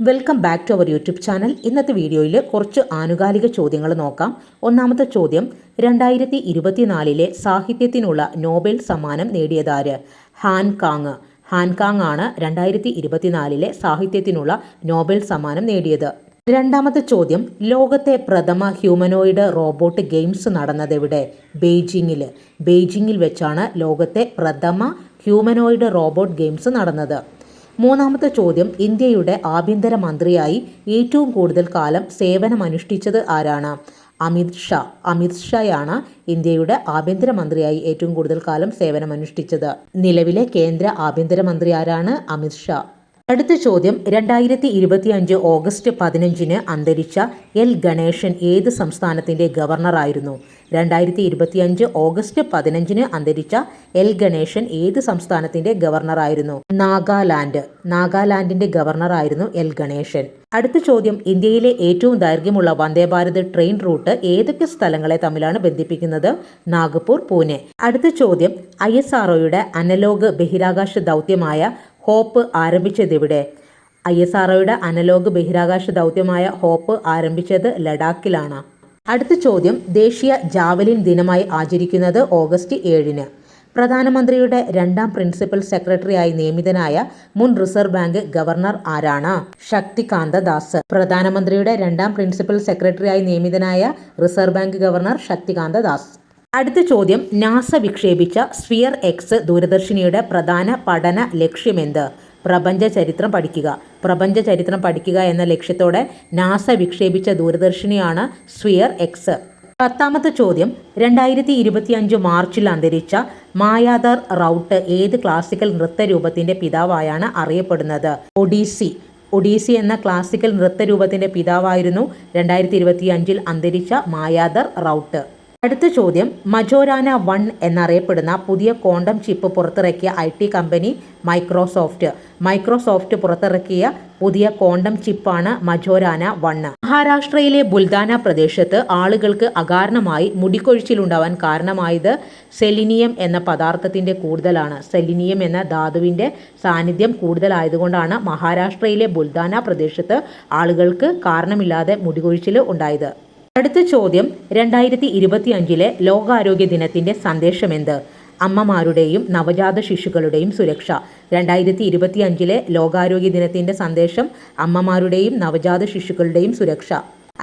Welcome back to our YouTube channel ഇന്നത്തെ വീഡിയോയിൽ കുറച്ച് ആനുകാലിക ചോദ്യങ്ങൾ നോക്കാം. ഒന്നാമത്തെ ചോദ്യം രണ്ടായിരത്തി ഇരുപത്തിനാലിലെ സാഹിത്യത്തിനുള്ള നോബൽ സമ്മാനം നേടിയതാര്? Han Kang. ഹാൻ കാങ് ആണ് രണ്ടായിരത്തി ഇരുപത്തിനാലിലെ സാഹിത്യത്തിനുള്ള നോബൽ സമ്മാനം നേടിയത്. രണ്ടാമത്തെ ചോദ്യം ലോകത്തെ പ്രഥമ ഹ്യൂമനോയിഡ് റോബോട്ട് ഗെയിംസ് നടന്നത് എവിടെ? ബെയ്ജിങ്ങിൽ ബെയ്ജിങ്ങിൽ വെച്ചാണ് ലോകത്തെ പ്രഥമ ഹ്യൂമനോയിഡ് റോബോട്ട് ഗെയിംസ് നടന്നത്. മൂന്നാമത്തെ ചോദ്യം ഇന്ത്യയുടെ ആഭ്യന്തര മന്ത്രിയായി ഏറ്റവും കൂടുതൽ കാലം സേവനമനുഷ്ഠിച്ചത് ആരാണ്? അമിത് ഷാ. അമിത് ഷായാണ് ഇന്ത്യയുടെ ആഭ്യന്തരമന്ത്രിയായി ഏറ്റവും കൂടുതൽ കാലം സേവനമനുഷ്ഠിച്ചത്. നിലവിലെ കേന്ദ്ര ആഭ്യന്തരമന്ത്രി ആരാണ്? അമിത് ഷാ. അടുത്ത ചോദ്യം രണ്ടായിരത്തി ഇരുപത്തി അഞ്ച് ഓഗസ്റ്റ് പതിനഞ്ചിന് അന്തരിച്ച എൽ ഗണേശൻ ഏത് സംസ്ഥാനത്തിന്റെ ഗവർണറായിരുന്നു? രണ്ടായിരത്തി ഇരുപത്തി അഞ്ച് ഓഗസ്റ്റ് പതിനഞ്ചിന് അന്തരിച്ച എൽ ഗണേശൻ ഏത് സംസ്ഥാനത്തിന്റെ ഗവർണറായിരുന്നു? നാഗാലാൻഡ്. നാഗാലാൻഡിന്റെ ഗവർണറായിരുന്നു എൽ ഗണേശൻ. അടുത്ത ചോദ്യം ഇന്ത്യയിലെ ഏറ്റവും ദൈർഘ്യമുള്ള വന്ദേ ഭാരത് ട്രെയിൻ റൂട്ട് ഏതൊക്കെ സ്ഥലങ്ങളെ തമ്മിലാണ് ബന്ധിപ്പിക്കുന്നത്? നാഗ്പൂർ പൂനെ. അടുത്ത ചോദ്യം ഐ എസ് ആർഒയുടെ അനലോഗ് ബഹിരാകാശ ദൗത്യമായ ഹോപ്പ് ആരംഭിച്ചതെവിടെ? ഐ എസ് ആർഒയുടെ അനലോഗ് ബഹിരാകാശ ദൗത്യമായ ഹോപ്പ് ആരംഭിച്ചത് ലഡാക്കിലാണ്. അടുത്ത ചോദ്യം ദേശീയ ജാവലിൻ ദിനമായി ആചരിക്കുന്നത് ഓഗസ്റ്റ് ഏഴിന്. പ്രധാനമന്ത്രിയുടെ രണ്ടാം പ്രിൻസിപ്പൽ സെക്രട്ടറിയായി നിയമിതനായ മുൻ റിസർവ് ബാങ്ക് ഗവർണർ ആരാണ്? ശക്തികാന്ത ദാസ്. പ്രധാനമന്ത്രിയുടെ രണ്ടാം പ്രിൻസിപ്പൽ സെക്രട്ടറിയായി നിയമിതനായ Reserve Bank governor Shaktikanta Das. അടുത്ത ചോദ്യം. നാസ വിക്ഷേപിച്ച സ്ഫിയർ എക്സ് ദൂരദർശിനിയുടെ പ്രധാന പഠന ലക്ഷ്യമെന്ത്? പ്രപഞ്ച ചരിത്രം പഠിക്കുക. പ്രപഞ്ച ചരിത്രം പഠിക്കുക എന്ന ലക്ഷ്യത്തോടെ നാസ വിക്ഷേപിച്ച ദൂരദർശിനിയാണ് സ്ഫിയർ എക്സ്. പത്താമത്തെ ചോദ്യം. രണ്ടായിരത്തി ഇരുപത്തി അഞ്ച് മാർച്ചിൽ അന്തരിച്ച മായാദർ റൗട്ട് ഏത് ക്ലാസിക്കൽ നൃത്തരൂപത്തിന്റെ പിതാവായാണ് അറിയപ്പെടുന്നത്? ഒഡീസി. ഒഡീസി എന്ന ക്ലാസിക്കൽ നൃത്തരൂപത്തിന്റെ പിതാവായിരുന്നു രണ്ടായിരത്തി ഇരുപത്തി അഞ്ചിൽ അന്തരിച്ച മായാദർ റൗട്ട്. അടുത്ത ചോദ്യം മജോരാന വൺ എന്നറിയപ്പെടുന്ന പുതിയ ക്വാണ്ടം ചിപ്പ് പുറത്തിറക്കിയ I T company Microsoft. Microsoft പുറത്തിറക്കിയ പുതിയ ക്വാണ്ടം ചിപ്പാണ് മജോരാന വൺ. മഹാരാഷ്ട്രയിലെ ബുൽദാന പ്രദേശത്ത് ആളുകൾക്ക് അകാരണമായി മുടിക്കൊഴിച്ചിലുണ്ടാവാൻ കാരണമായത് സെലിനിയം എന്ന പദാർത്ഥത്തിന്റെ കൂടുതലാണ്. സെലിനിയം എന്ന ധാതുവിന്റെ സാന്നിധ്യം കൂടുതലായതുകൊണ്ടാണ് മഹാരാഷ്ട്രയിലെ ബുൽദാന പ്രദേശത്ത് ആളുകൾക്ക് കാരണമില്ലാതെ മുടികൊഴിച്ചിൽ ഉണ്ടായത്. അടുത്ത ചോദ്യം രണ്ടായിരത്തി ഇരുപത്തി അഞ്ചിലെ ലോകാരോഗ്യ ദിനത്തിന്റെ സന്ദേശമെന്ത്? അമ്മമാരുടെയും നവജാത ശിശുക്കളുടെയും സുരക്ഷ. രണ്ടായിരത്തി ഇരുപത്തി അഞ്ചിലെ ലോകാരോഗ്യ ദിനത്തിന്റെ സന്ദേശം അമ്മമാരുടെയും നവജാത ശിശുക്കളുടെയും സുരക്ഷ.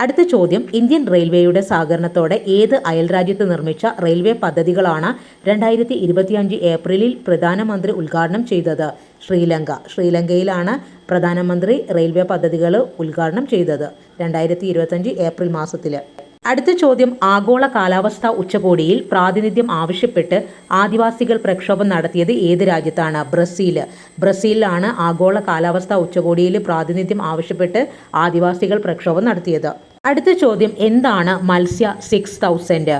അടുത്ത ചോദ്യം ഇന്ത്യൻ റെയിൽവേയുടെ സഹകരണത്തോടെ ഏത് അയൽരാജ്യത്ത് നിർമ്മിച്ച റെയിൽവേ പദ്ധതികളാണ് രണ്ടായിരത്തി ഇരുപത്തിയഞ്ച് ഏപ്രിലിൽ പ്രധാനമന്ത്രി ഉദ്ഘാടനം ചെയ്തത്? ശ്രീലങ്ക. ശ്രീലങ്കയിലാണ് പ്രധാനമന്ത്രി റെയിൽവേ പദ്ധതികൾ ഉദ്ഘാടനം ചെയ്തത് രണ്ടായിരത്തി ഇരുപത്തഞ്ച് ഏപ്രിൽ മാസത്തിൽ അടുത്ത ചോദ്യം ആഗോള കാലാവസ്ഥാ ഉച്ചകോടിയിൽ പ്രാതിനിധ്യം ആവശ്യപ്പെട്ട് ആദിവാസികൾ പ്രക്ഷോഭം നടത്തിയത് ഏത് രാജ്യത്താണ്? ബ്രസീൽ. ബ്രസീലിലാണ് ആഗോള കാലാവസ്ഥാ ഉച്ചകോടിയിൽ പ്രാതിനിധ്യം ആവശ്യപ്പെട്ട് ആദിവാസികൾ പ്രക്ഷോഭം നടത്തിയത്. അടുത്ത ചോദ്യം എന്താണ് മത്സ്യ സിക്സ് തൗസൻഡ്?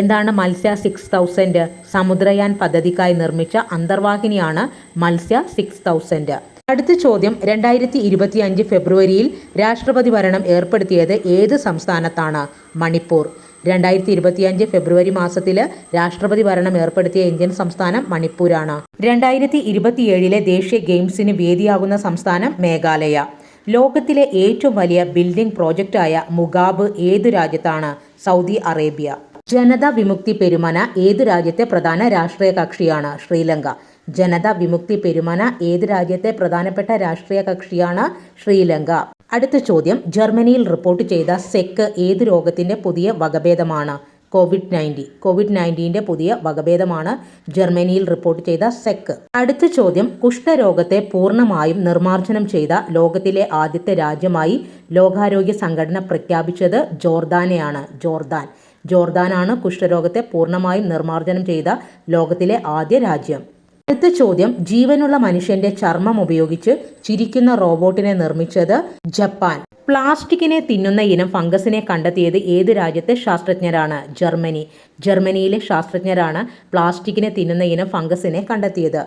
എന്താണ് മത്സ്യ സിക്സ് തൗസൻഡ്? സമുദ്രയാൻ പദ്ധതിക്കായി നിർമ്മിച്ച അന്തർവാഹിനിയാണ് മത്സ്യ സിക്സ് തൗസൻഡ്. അടുത്ത ചോദ്യം രണ്ടായിരത്തി ഇരുപത്തിയഞ്ച് ഫെബ്രുവരിയിൽ രാഷ്ട്രപതി ഭരണം ഏർപ്പെടുത്തിയത് ഏത് സംസ്ഥാനത്താണ്? മണിപ്പൂർ. രണ്ടായിരത്തി ഇരുപത്തിയഞ്ച് ഫെബ്രുവരി മാസത്തിൽ രാഷ്ട്രപതി ഭരണം ഏർപ്പെടുത്തിയ ഇന്ത്യൻ സംസ്ഥാനം മണിപ്പൂരാണ്. രണ്ടായിരത്തി ഇരുപത്തിയേഴിലെ ദേശീയ ഗെയിംസിന് വേദിയാകുന്ന സംസ്ഥാനം മേഘാലയ. ലോകത്തിലെ ഏറ്റവും വലിയ ബിൽഡിംഗ് പ്രോജക്റ്റായ മുഗാബ് ഏതു രാജ്യത്താണ്? Saudi Arabia. ജനതാ വിമുക്തി പെരുമന ഏതു രാജ്യത്തെ പ്രധാന രാഷ്ട്രീയ കക്ഷിയാണ്? ശ്രീലങ്ക. ജനതാ വിമുക്തി പെരുമന ഏത് രാജ്യത്തെ പ്രധാനപ്പെട്ട രാഷ്ട്രീയ കക്ഷിയാണ് ശ്രീലങ്ക? അടുത്ത ചോദ്യം ജർമ്മനിയിൽ റിപ്പോർട്ട് ചെയ്ത സെക്ക് ഏത് രോഗത്തിന്റെ പുതിയ വകഭേദമാണ്? Covid nineteen. കോവിഡ് നയന്റീന്റെ പുതിയ വകഭേദമാണ് ജർമ്മനിയിൽ റിപ്പോർട്ട് ചെയ്ത സെക്ക്. അടുത്ത ചോദ്യം കുഷ്ഠരോഗത്തെ പൂർണമായും നിർമ്മാർജനം ചെയ്ത ലോകത്തിലെ ആദ്യത്തെ രാജ്യമായി ലോകാരോഗ്യ സംഘടന പ്രഖ്യാപിച്ചത് ജോർദാനെയാണ്. ജോർദാൻ. ജോർദാനാണ് കുഷ്ഠരോഗത്തെ പൂർണമായും നിർമ്മാർജനം ചെയ്ത ലോകത്തിലെ ആദ്യ രാജ്യം. അടുത്ത ചോദ്യം ജീവനുള്ള മനുഷ്യന്റെ ചർമ്മം ഉപയോഗിച്ച് ചിരിക്കുന്ന റോബോട്ടിനെ നിർമ്മിച്ചത് ജപ്പാൻ. പ്ലാസ്റ്റിക്കിനെ തിന്നുന്ന ഇനം ഫംഗസിനെ കണ്ടെത്തിയത് ഏത് രാജ്യത്തെ ശാസ്ത്രജ്ഞരാണ്? ജർമ്മനി. ജർമ്മനിയിലെ ശാസ്ത്രജ്ഞരാണ് പ്ലാസ്റ്റിക്കിനെ തിന്നുന്ന ഇനം ഫംഗസിനെ കണ്ടെത്തിയത്.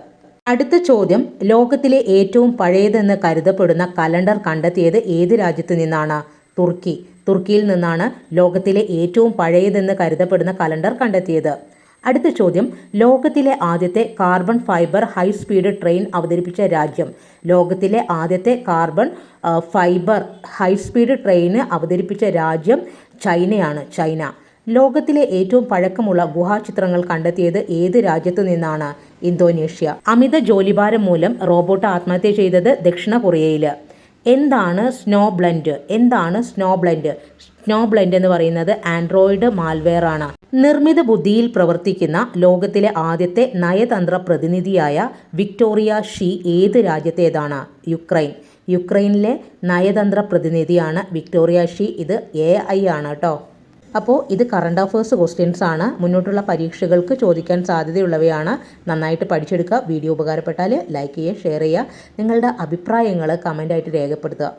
അടുത്ത ചോദ്യം ലോകത്തിലെ ഏറ്റവും പഴയതെന്ന് കരുതപ്പെടുന്ന കലണ്ടർ കണ്ടെത്തിയത് ഏത് രാജ്യത്ത് നിന്നാണ്? തുർക്കി. തുർക്കിയിൽ നിന്നാണ് ലോകത്തിലെ ഏറ്റവും പഴയതെന്ന് കരുതപ്പെടുന്ന കലണ്ടർ കണ്ടെത്തിയത്. അടുത്ത ചോദ്യം ലോകത്തിലെ ആദ്യത്തെ carbon fibre high speed train അവതരിപ്പിച്ച രാജ്യം. ലോകത്തിലെ ആദ്യത്തെ carbon fibre high speed train അവതരിപ്പിച്ച രാജ്യം ചൈനയാണ് ചൈന. ലോകത്തിലെ ഏറ്റവും പഴക്കമുള്ള ഗുഹാചിത്രങ്ങൾ കണ്ടെത്തിയത് ഏത് രാജ്യത്തു നിന്നാണ്? ഇന്തോനേഷ്യ. അമിത ജോലിഭാരം മൂലം റോബോട്ട് ആത്മഹത്യ ചെയ്തത് ദക്ഷിണ കൊറിയയിൽ എന്താണ് സ്നോ ബ്ലൻഡ്? എന്താണ് സ്നോ ബ്ലൻഡ്? സ്നോ ബ്ലൻഡ് എന്ന് പറയുന്നത് ആൻഡ്രോയിഡ് മാൽവെയർ ആണ് നിർമ്മിത ബുദ്ധിയിൽ പ്രവർത്തിക്കുന്ന ലോകത്തിലെ ആദ്യത്തെ നയതന്ത്ര പ്രതിനിധിയായ വിക്ടോറിയ ഷീ ഏത് രാജ്യത്തേതാണ്? യുക്രൈൻ. യുക്രൈനിലെ നയതന്ത്ര പ്രതിനിധിയാണ് വിക്ടോറിയ ഷീ. ഇത് എ ഐ ആണ് കേട്ടോ. അപ്പോൾ ഇത് കറണ്ട് അഫേഴ്സ് ക്വസ്റ്റ്യൻസ് ആണ്. മുന്നോട്ടുള്ള പരീക്ഷകൾക്ക് ചോദിക്കാൻ സാധ്യതയുള്ളവയാണ്. നന്നായിട്ട് പഠിച്ചെടുക്കുക. വീഡിയോ ഉപകാരപ്പെട്ടാൽ ലൈക്ക് ചെയ്യുക ഷെയർ ചെയ്യുക. നിങ്ങളുടെ അഭിപ്രായങ്ങൾ കമന്റായിട്ട് രേഖപ്പെടുത്തുക.